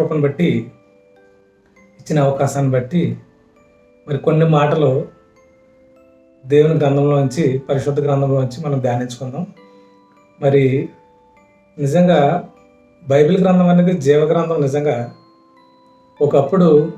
కృపను బట్టి ఇచ్చిన అవకాశాన్ని బట్టి మరి కొన్ని మాటలు దేవుని గ్రంథంలోంచి పరిశుద్ధ గ్రంథంలోంచి మనం ధ్యానించుకుందాం. మరి నిజంగా బైబిల్ గ్రంథం అనేది జీవ గ్రంథం నిజంగా ఒకప్పుడు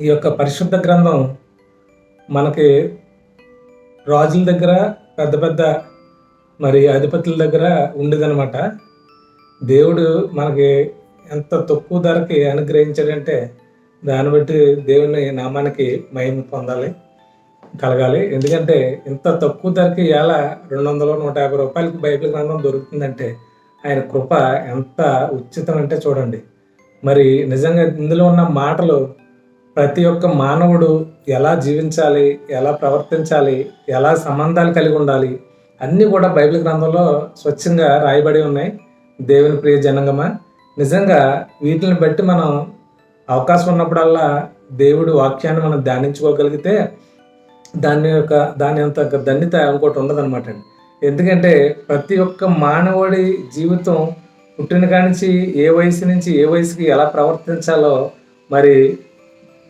ఈ యొక్క పరిశుద్ధ గ్రంథం మనకి రాజుల దగ్గర పెద్ద పెద్ద మరి అధిపతుల దగ్గర ఉండేదనమాట దేవుడు మనకి ఎంత తక్కువ ధరకి అనుగ్రహించాడంటే దాన్ని బట్టి దేవుని నామానికి మహిమ పొందాలి కలగాలి. ఎందుకంటే ఇంత తక్కువ ధరకి ఎలా రెండు వందలు నూట యాభై రూపాయలకి బైబిల్ గ్రంథం దొరుకుతుందంటే ఆయన కృప ఎంత ఉచితం అంటే చూడండి. మరి నిజంగా ఇందులో ఉన్న మాటలు ప్రతి ఒక్క మానవుడు ఎలా జీవించాలి ఎలా ప్రవర్తించాలి ఎలా సంబంధాలు కలిగి ఉండాలి అన్నీ కూడా బైబిల్ గ్రంథంలో స్వచ్ఛంగా రాయబడి ఉన్నాయి. దేవుని ప్రియ జనంగమా నిజంగా వీటిని బట్టి మనం అవకాశం ఉన్నప్పుడల్లా దేవుడు వాక్యాన్ని మనం ధ్యానించుకోగలిగితే దాని యొక్క దాని అంత ధన్యత ఇంకోటి ఉండదన్నమాట అండి. ఎందుకంటే ప్రతి ఒక్క మానవుడి జీవితం పుట్టిన కానించి ఏ వయసు నుంచి ఏ వయసుకి ఎలా ప్రవర్తించాలో మరి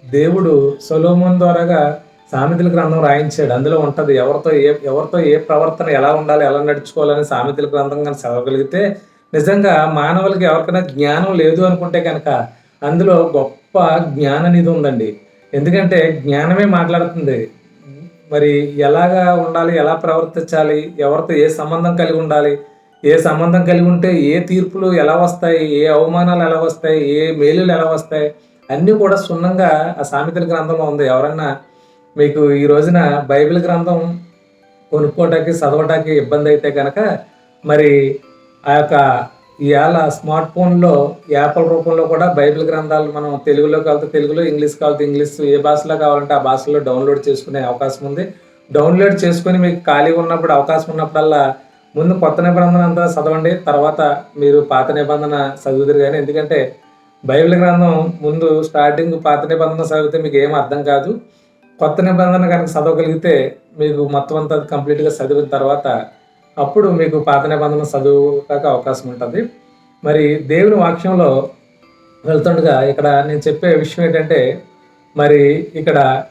దేవుడు సొలోమోన్ ద్వారాగా సామెతల గ్రంథం రాయించాడు. అందులో ఉంటుంది ఎవరితో ఏ ఎవరితో ఏ ప్రవర్తన ఎలా ఉండాలి ఎలా నడుచుకోవాలని సామెతల గ్రంథం కానీ చదవగలిగితే నిజంగా మానవులకి ఎవరికైనా జ్ఞానం లేదు అనుకుంటే కనుక అందులో గొప్ప జ్ఞానం అనేది ఉందండి. ఎందుకంటే జ్ఞానమే మాట్లాడుతుంది. మరి ఎలాగా ఉండాలి ఎలా ప్రవర్తించాలి ఎవరితో ఏ సంబంధం కలిగి ఉండాలి ఏ సంబంధం కలిగి ఉంటే ఏ తీర్పులు ఎలా వస్తాయి ఏ అవమానాలు ఎలా వస్తాయి ఏ మేలులు ఎలా వస్తాయి అన్నీ కూడా సున్నంగా ఆ సామెతల గ్రంథంలో ఉంది. ఎవరన్నా మీకు ఈ రోజున బైబిల్ గ్రంథం కొనుక్కోవటానికి చదవటానికి ఇబ్బంది అయితే కనుక మరి ఆ యొక్క ఇవాళ స్మార్ట్ ఫోన్లో యాప్ల రూపంలో కూడా బైబిల్ గ్రంథాలు మనం తెలుగులో కావాలంటే తెలుగులో ఇంగ్లీష్ కావాలంటే ఇంగ్లీష్ ఏ భాషలో కావాలంటే ఆ భాషలో డౌన్లోడ్ చేసుకునే అవకాశం ఉంది. డౌన్లోడ్ చేసుకుని మీకు ఖాళీగా ఉన్నప్పుడు అవకాశం ఉన్నప్పుడల్లా ముందు కొత్త నిబంధన అంతా చదవండి తర్వాత మీరు పాత నిబంధన చదువుదురు కానీ ఎందుకంటే బైబిల్ గ్రంథం ముందు స్టార్టింగ్ పాత నిబంధన చదివితే మీకు ఏం అర్థం కాదు. కొత్త నిబంధన కనుక చదవగలిగితే మీకు మొత్తం అంతా కంప్లీట్గా చదివిన తర్వాత అప్పుడు మీకు పాత నిబంధన చదువుకాక అవకాశం ఉంటుంది. మరి దేవుని వాక్యంలో వెళ్తుండగా ఇక్కడ నేను చెప్పే విషయం ఏంటంటే మరి ఇక్కడ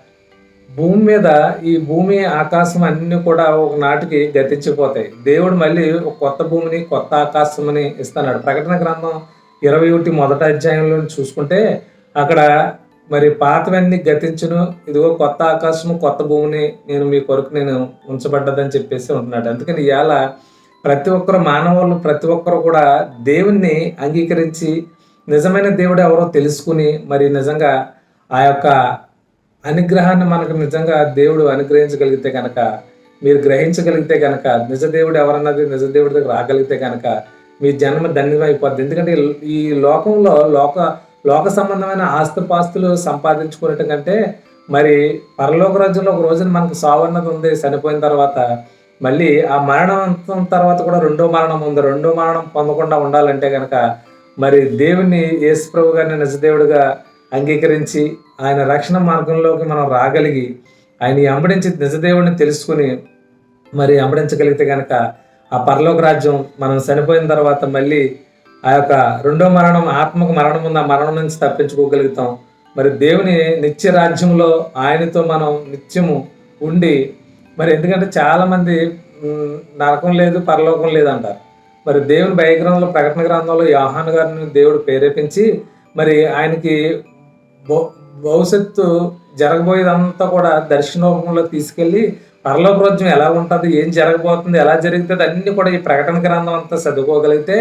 భూమి మీద ఈ భూమి ఆకాశం అన్ని కూడా ఒక నాటికి గతించిపోతాయి. దేవుడు మళ్ళీ ఒక కొత్త భూమిని కొత్త ఆకాశంని ఇస్తున్నాడు. ప్రకటన గ్రంథం ఇరవై ఒకటి మొదటి అధ్యాయంలో చూసుకుంటే అక్కడ మరి పాతవన్నీ గతించును. ఇదిగో కొత్త ఆకాశము కొత్త భూమిని నేను మీ కొరకు నేను ఉంచబడ్డదని చెప్పేసి ఉంటున్నాడు. అందుకని ఇవాళ ప్రతి ఒక్కరు మానవులు ప్రతి ఒక్కరు కూడా దేవుణ్ణి అంగీకరించి నిజమైన దేవుడు ఎవరో తెలుసుకుని మరి నిజంగా ఆ యొక్క అనుగ్రహాన్ని మనకు నిజంగా దేవుడు అనుగ్రహించగలిగితే కనుక మీరు గ్రహించగలిగితే కనుక నిజ దేవుడు ఎవరన్నది నిజ దేవుడి దగ్గర రాగలిగితే కనుక మీ జన్మ ధన్యమైపోద్ది. ఎందుకంటే ఈ లోకంలో లోక లోక సంబంధమైన ఆస్తుపాస్తులు సంపాదించుకోవటం కంటే మరి పరలోక రాజ్యంలో ఒక రోజున మనకు సావన్నది ఉంది చనిపోయిన తర్వాత మళ్ళీ ఆ మరణం తర్వాత కూడా రెండో మరణం ఉంది. రెండో మరణం పొందకుండా ఉండాలంటే కనుక మరి దేవుని యేసు ప్రభు గారిని నిజదేవుడిగా అంగీకరించి ఆయన రక్షణ మార్గంలోకి మనం రాగలిగి ఆయన అంబడించి నిజదేవుడిని తెలుసుకుని మరి అంబడించగలిగితే కనుక ఆ పరలోక రాజ్యం మనం చనిపోయిన తర్వాత మళ్ళీ ఆ యొక్క రెండో మరణం ఆత్మకు మరణం ఉంది ఆ మరణం నుంచి తప్పించుకోగలుగుతాం. మరి దేవుని నిత్య రాజ్యంలో ఆయనతో మనం నిత్యము ఉండి మరి ఎందుకంటే చాలామంది నరకం లేదు పరలోకం లేదు అంటారు. మరి దేవుని బయగ్రంథంలో ప్రకటన గ్రంథంలో యోహాన్ గారిని దేవుడు ప్రేరేపించి మరి ఆయనకి భవిష్యత్తు జరగబోయేదంతా కూడా దర్శనోపంలో తీసుకెళ్ళి పరలోక ఎలా ఉంటుంది ఏం జరగబోతుంది ఎలా జరిగితే అన్ని కూడా ఈ ప్రకటన గ్రంథం అంతా చదువుకోగలిగితే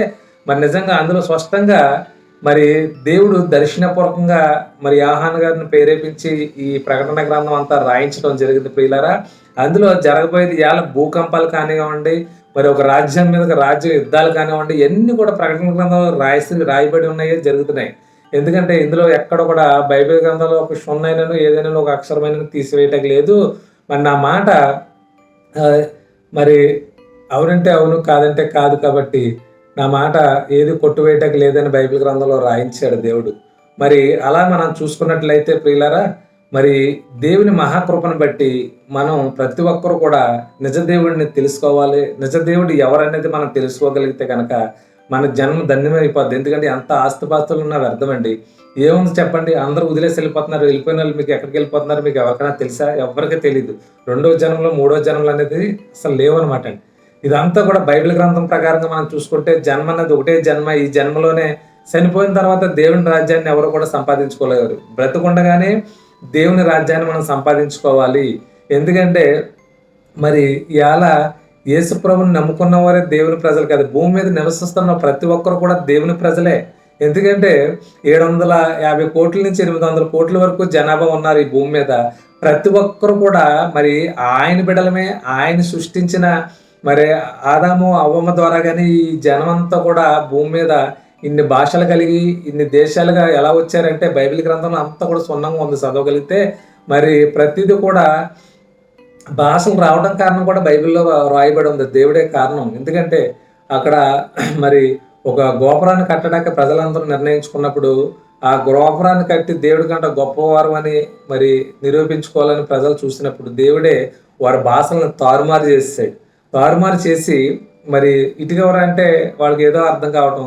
మరి నిజంగా అందులో స్పష్టంగా మరి దేవుడు దర్శనపూర్వకంగా మరి ఆహాన్ గారిని ప్రేరేపించి ఈ ప్రకటన గ్రంథం అంతా రాయించడం జరిగింది ప్రియులారా. అందులో జరగబోయేది ఎలా భూకంపాలు కానివ్వండి మరి ఒక రాజ్యం మీద రాజ్య యుద్ధాలు కానివ్వండి ఇవన్నీ కూడా ప్రకటన గ్రంథంలో రాసి రాయబడి ఉన్నాయి జరుగుతున్నాయి. ఎందుకంటే ఇందులో ఎక్కడ కూడా బైబిల్ గ్రంథంలో ఒక షున్నైనను ఏదైనా ఒక అక్షరమైన తీసివేయటం లేదు. మరి నా మాట మరి అవునంటే అవును కాదంటే కాదు కాబట్టి నా మాట ఏది కొట్టువేయటకు లేదని బైబిల్ గ్రంథంలో రాయించాడు దేవుడు. మరి అలా మనం చూసుకున్నట్లయితే ప్రియులరా మరి దేవుని మహాకృపను బట్టి మనం ప్రతి ఒక్కరు కూడా నిజ దేవుడిని తెలుసుకోవాలి. నిజ దేవుడు ఎవరనేది మనం తెలుసుకోగలిగితే కనుక మన జన్మ ధన్యమైపోద్ది. ఎందుకంటే ఎంత ఆస్తిపాస్తులు ఉన్నా వ్యర్థమండి. ఏముంది చెప్పండి? అందరూ వదిలేసి వెళ్ళిపోతున్నారు. వెళ్ళిపోయిన వాళ్ళు మీకు ఎక్కడికి వెళ్ళిపోతున్నారు? మీకు ఎవరికైనా తెలుసా? ఎవరికి తెలియదు రెండో జన్మలో మూడో జన్మలు అనేది అసలు లేవన్నమాట అండి. ఇదంతా కూడా బైబిల్ గ్రంథం ప్రకారంగా మనం చూసుకుంటే జన్మ అనేది ఒకటే జన్మ. ఈ జన్మలోనే చనిపోయిన తర్వాత దేవుని రాజ్యాన్ని ఎవరు కూడా సంపాదించుకోలేరు. బ్రతుకుండగానే దేవుని రాజ్యాన్ని మనం సంపాదించుకోవాలి. ఎందుకంటే మరి ఇవాళ యేసుప్రభుని నమ్ముకున్న వారే దేవుని ప్రజలు కాదు. భూమి మీద నివసిస్తున్న ప్రతి ఒక్కరు కూడా దేవుని ప్రజలే. ఎందుకంటే ఏడు వందల యాభై కోట్ల నుంచి ఎనిమిది వందల కోట్ల వరకు జనాభా ఉన్నారు ఈ భూమి మీద. ప్రతి ఒక్కరు కూడా మరి ఆయన బిడలమే ఆయన సృష్టించిన మరి ఆదాము అవ్వమ్మ ద్వారా కానీ ఈ జనమంతా కూడా భూమి మీద ఇన్ని భాషలు కలిగి ఇన్ని దేశాలుగా ఎలా వచ్చారంటే బైబిల్ గ్రంథంలో అంతా కూడా సున్నంగా ఉంది చదవగలిగితే మరి ప్రతిదీ కూడా భాషలు రావడం కారణం కూడా బైబిల్లో రాయబడి ఉంది. దేవుడే కారణం. ఎందుకంటే అక్కడ మరి ఒక గోపురాన్ని కట్టడానికి ప్రజలందరూ నిర్ణయించుకున్నప్పుడు ఆ గోపురాన్ని కట్టి దేవుడి కంటే గొప్పవారు అని మరి నిరూపించుకోవాలని ప్రజలు చూసినప్పుడు దేవుడే వారి భాషలను తారుమారు చేసాడు తారుమారు చేసి మరి ఇటుకెవరు అంటే వాళ్ళకి ఏదో అర్థం కావటం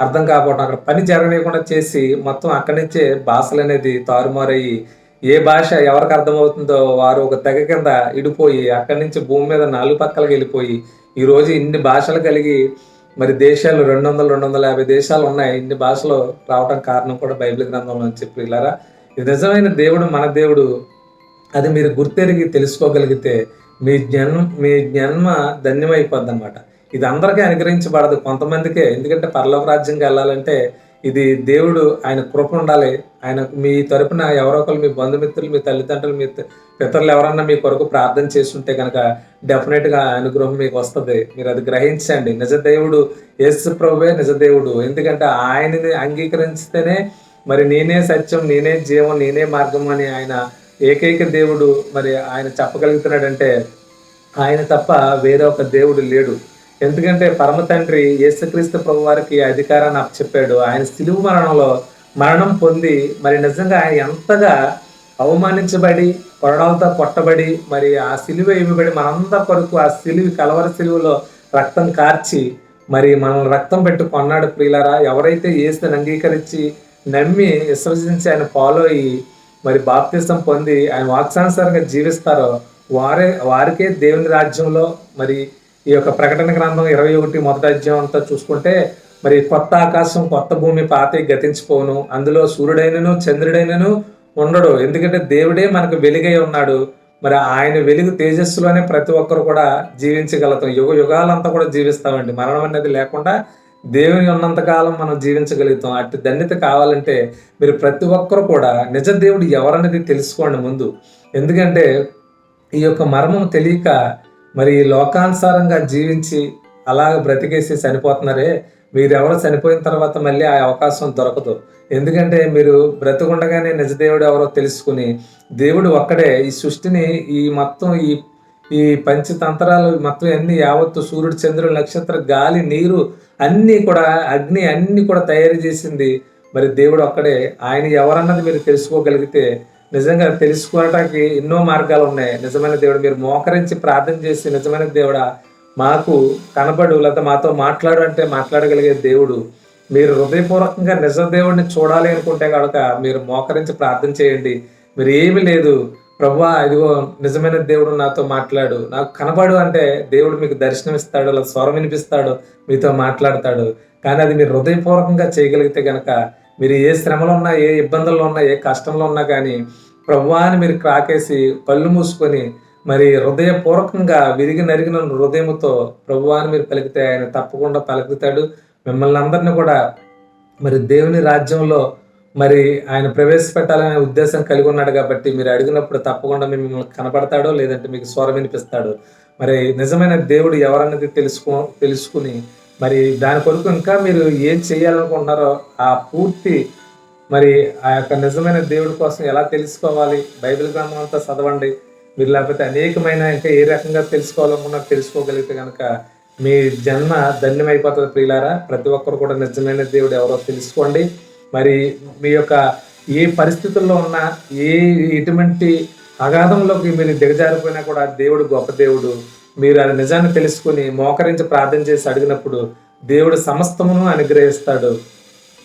అర్థం కాకపోవటం అక్కడ పని జరగనీయకుండా చేసి మొత్తం అక్కడి నుంచే భాషలు అనేది తారుమారయ్యి ఏ భాష ఎవరికి అర్థమవుతుందో వారు ఒక తెగ కింద ఇడిపోయి అక్కడి నుంచి భూమి మీద నాలుగు పక్కలకు వెళ్ళిపోయి ఈ రోజు ఇన్ని భాషలు కలిగి మరి దేశాలు రెండు వందల రెండు వందల యాభై దేశాలు ఉన్నాయి. ఇన్ని భాషలు రావడం కారణం కూడా బైబిల్ గ్రంథంలో అని చెప్పి ఇలారా ఇది నిజమైన దేవుడు మన దేవుడు. అది మీరు గుర్తెరిగి తెలుసుకోగలిగితే మీ జన్మ మీ జన్మ ధన్యమైపోద్ది అనమాట ఇది అందరికీ అనుగ్రహించబడదు కొంతమందికే. ఎందుకంటే పరలోక రాజ్యంకి వెళ్ళాలంటే ఇది దేవుడు ఆయన కృప ఉండాలి. ఆయన మీ తరపున ఎవరో ఒకరు మీ బంధుమిత్రులు మీ తల్లిదండ్రులు మీ పితరులు ఎవరన్నా మీ కొరకు ప్రార్థన చేస్తుంటే కనుక డెఫినెట్గా అనుగ్రహం మీకు వస్తుంది. మీరు అది గ్రహించండి. నిజ దేవుడు యేసు ప్రభువే నిజ దేవుడు ఎందుకంటే ఆయనని అంగీకరిస్తేనే మరి నేనే సత్యం నేనే జీవం నేనే మార్గం అని ఆయన ఏకైక దేవుడు మరి ఆయన చెప్పగలుగుతున్నాడంటే ఆయన తప్ప వేరే ఒక దేవుడు లేడు. ఎందుకంటే పరమ తండ్రి యేసుక్రీస్తు ప్రభు వారికి అధికారాన్ని అప్పచెప్పాడు. ఆయన సిలువు మరణంలో మరణం పొంది మరి నిజంగా ఆయన ఎంతగా అవమానించబడి కొరడాలతో కొట్టబడి మరి ఆ సిలువ ఇవ్వబడి మనందరి కొరకు ఆ సిలువి కలవర సిలువలో రక్తం కార్చి మరి మనల్ని రక్తం పెట్టి కొన్నాడు ప్రియులారా. ఎవరైతే ఏసుని అంగీకరించి నమ్మి విశ్వసించి ఆయన ఫాలో అయ్యి మరి బాప్తిసం పొంది ఆయన వాక్సానుసారంగా జీవిస్తారో వారే వారికే దేవుని రాజ్యంలో మరి ఈ యొక్క ప్రకటన గ్రంథం ఇరవై ఒకటి మొదటి అధ్యాయం అంతా చూసుకుంటే మరి కొత్త ఆకాశం కొత్త భూమి పాత గతించిపోను అందులో సూర్యుడైనను చంద్రుడైనను ఉండడు. ఎందుకంటే దేవుడే మనకు వెలుగై ఉన్నాడు. మరి ఆయన వెలుగు తేజస్సులోనే ప్రతి ఒక్కరు కూడా జీవించగలుగుతాం. యుగ యుగాలంతా కూడా జీవిస్తామండి. మరణం అనేది లేకుండా దేవుని ఉన్నంతకాలం మనం జీవించగలుగుతాం. అటు ధన్యత కావాలంటే మీరు ప్రతి ఒక్కరు కూడా నిజ దేవుడు ఎవరనేది తెలుసుకోండి ముందు. ఎందుకంటే ఈ యొక్క మర్మం తెలియక మరి లోకానుసారంగా జీవించి అలాగ బ్రతికేసి చనిపోతున్నారే మీరెవరో చనిపోయిన తర్వాత మళ్ళీ ఆ అవకాశం దొరకదు. ఎందుకంటే మీరు బ్రతుకుండగానే నిజదేవుడు ఎవరో తెలుసుకుని దేవుడు ఒక్కడే ఈ సృష్టిని ఈ మొత్తం ఈ ఈ పంచతంత్రాలు మొత్తం అన్ని యావత్తు సూర్యుడు చంద్రుడు నక్షత్ర గాలి నీరు అన్నీ కూడా అగ్ని అన్ని కూడా తయారు చేసింది. మరి దేవుడు ఒక్కడే ఆయన ఎవరన్నది మీరు తెలుసుకోగలిగితే నిజంగా తెలుసుకోవడానికి ఎన్నో మార్గాలు ఉన్నాయి. నిజమైన దేవుడు మీరు మోకరించి ప్రార్థన చేసి నిజమైన దేవుడా మాకు కనబడు లేకపోతే మాతో మాట్లాడు అంటే మాట్లాడగలిగే దేవుడు. మీరు హృదయపూర్వకంగా నిజ దేవుడిని చూడాలి అనుకుంటే కనుక మీరు మోకరించి ప్రార్థన చేయండి. మీరు ఏమి లేదు. ప్రభా ఇదిగో నిజమైన దేవుడు నాతో మాట్లాడు. నాకు కనబడు అంటే దేవుడు మీకు దర్శనం ఇస్తాడు అలా స్వరం వినిపిస్తాడు మీతో మాట్లాడతాడు. కానీ అది మీరు హృదయపూర్వకంగా చేయగలిగితే కనుక మీరు ఏ శ్రమలో ఉన్నా ఏ ఇబ్బందుల్లో ఉన్నా ఏ కష్టంలో ఉన్నా కానీ ప్రభువాని మీరు క్రాకేసి కళ్ళు మూసుకొని మరి హృదయపూర్వకంగా విరిగి నరిగిన హృదయంతో ప్రభువాని మీరు పలికితే ఆయన తప్పకుండా పలుకుతాడు. మిమ్మల్ని అందరినీ కూడా మరి దేవుని రాజ్యంలో మరి ఆయన ప్రవేశపెట్టాలనే ఉద్దేశం కలిగి ఉన్నాడు కాబట్టి మీరు అడిగినప్పుడు తప్పకుండా మిమ్మల్ని కనపడతాడో లేదంటే మీకు స్వరం వినిపిస్తాడు. మరి నిజమైన దేవుడు ఎవరన్నది తెలుసుకో తెలుసుకుని మరి దాని కొరకు ఇంకా మీరు ఏం చేయాలనుకుంటున్నారో ఆ పూర్తి మరి ఆ యొక్క నిజమైన దేవుడి కోసం ఎలా తెలుసుకోవాలి? బైబిల్ గ్రంథం అంతా చదవండి. మీరు లేకపోతే అనేకమైన ఇంకా ఏ రకంగా తెలుసుకోవాలనుకున్నా తెలుసుకోగలిగితే కనుక మీ జన్మ ధన్యమైపోతుంది ప్రియులారా. ప్రతి ఒక్కరు కూడా నిజమైన దేవుడు ఎవరో తెలుసుకోండి. మరి మీ యొక్క ఏ పరిస్థితుల్లో ఉన్నా ఏ ఎటువంటి అగాధంలోకి మీరు దిగజారిపోయినా కూడా దేవుడు గొప్ప దేవుడు. మీరు అది నిజాన్ని తెలుసుకుని మోకరించి ప్రార్థన చేసి అడిగినప్పుడు దేవుడు సమస్తమును అనుగ్రహిస్తాడు.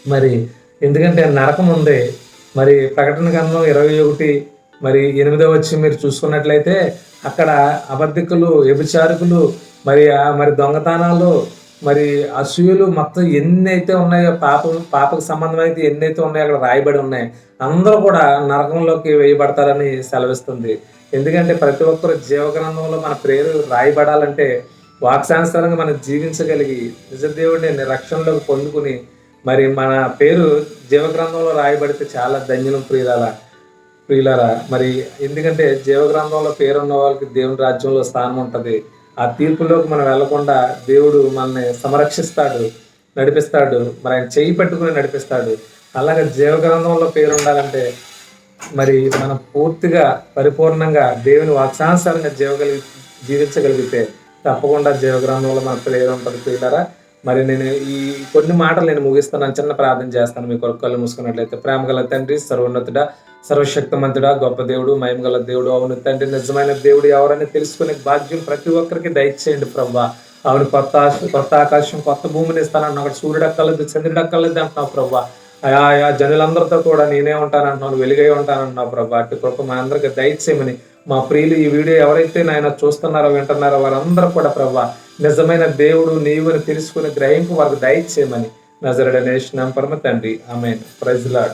మరి ఎందుకంటే నరకం ఉంది. మరి ప్రకటన గ్రంథం ఇరవై ఒకటి మరి ఎనిమిదో వచ్చి మీరు చూసుకున్నట్లయితే అక్కడ అబద్ధికులు వ్యభిచారకులు మరి మరి దొంగతనాలు మరి అసూయలు మొత్తం ఎన్ని అయితే ఉన్నాయో పాపం పాపకు సంబంధమైతే ఎన్ని అయితే ఉన్నాయో అక్కడ రాయబడి ఉన్నాయి. అందరూ కూడా నరకంలోకి వేయబడతారని సెలవిస్తుంది. ఎందుకంటే ప్రతి ఒక్కరు జీవగ్రంథంలో మన పేరు రాయబడాలంటే వాక్సానుసారంగా మనం జీవించగలిగి నిజదేవుడిని రక్షణలోకి పొందుకుని మరి మన పేరు జీవగ్రంథంలో రాయబడితే చాలా ధన్యం ప్రియులారా ప్రియులారా. మరి ఎందుకంటే జీవగ్రంథంలో పేరున్న వాళ్ళకి దేవుని రాజ్యంలో స్థానం ఉంటుంది. ఆ తీర్పులోకి మనం వెళ్ళకుండా దేవుడు మనల్ని సంరక్షిస్తాడు నడిపిస్తాడు మరి ఆయన చేయి పట్టుకుని నడిపిస్తాడు. అలాగే జీవగ్రంథంలో పేరు ఉండాలంటే మరి మనం పూర్తిగా పరిపూర్ణంగా దేవుని వాక్సానుసారంగా జీవగలిగి జీవించగలిగితే తప్పకుండా జీవగ్రంథంలో మన పేరు ఉంటుంది పిల్లరా మరి నేను ఈ కొన్ని మాటలు నేను ముగిస్తున్నాను చిన్న ప్రార్థన చేస్తాను మీ కొరకు కళ్ళు మూసుకున్నట్లయితే. ప్రేమ గల తండ్రి సర్వోన్నతుడ సర్వశక్తమంతుడా గొప్ప దేవుడు మయంగల గల దేవుడు. అవును తండ్రి నిజమైన దేవుడు ఎవరని తెలుసుకునే భాగ్యం ప్రతి ఒక్కరికి దయచేయండి ప్రభా. అవును కొత్త కొత్త ఆకాశం కొత్త భూమిని ఇస్తానన్న అక్కడ సూర్యుడు అక్కర్లేదు చంద్రుడు అక్కర్లేదు అంటున్నావు ప్రభా. ఆయా ఆయా జనులందరితో కూడా నేనే ఉంటానంటున్నాను వెలుగై ఉంటానంటున్నావు ప్రభా. అటు కృప మా అందరికి దయచేయమని మా ప్రియులు ఈ వీడియో ఎవరైతే నాయన చూస్తున్నారో వింటున్నారో వారందరూ కూడా ప్రభా నిజమైన దేవుడు నీవు అని తెలుసుకుని గ్రహింపు వారికి దయచేయమని. నజరడనేష్ పరమ తండ్రి. ఆమె ప్రజలాడు లాడ్